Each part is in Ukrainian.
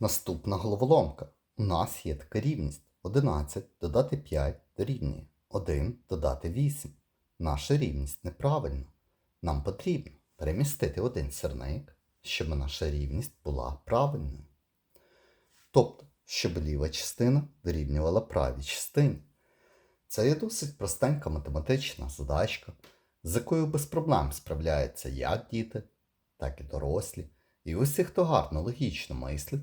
Наступна головоломка. У нас є така рівність. 11 додати 5 дорівнює 1 додати 8. Наша рівність неправильна. Нам потрібно перемістити один сірник, щоб наша рівність була правильною. Тобто, щоб ліва частина дорівнювала правій частині. Це є досить простенька математична задачка, з якою без проблем справляються як діти, так і дорослі. І усі, хто гарно логічно мислить,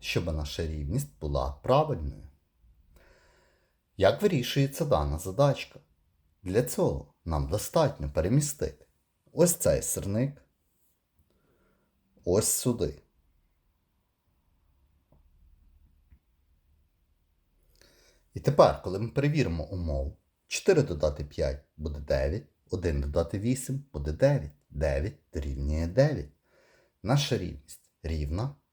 щоб наша рівність була правильною. Як вирішується дана задачка? Для цього нам достатньо перемістити ось цей сирник ось сюди. І тепер, коли ми перевіримо умову, 4 додати 5 буде 9, 1 додати 8 буде 9, 9 дорівнює 9. Наша рівність рівна,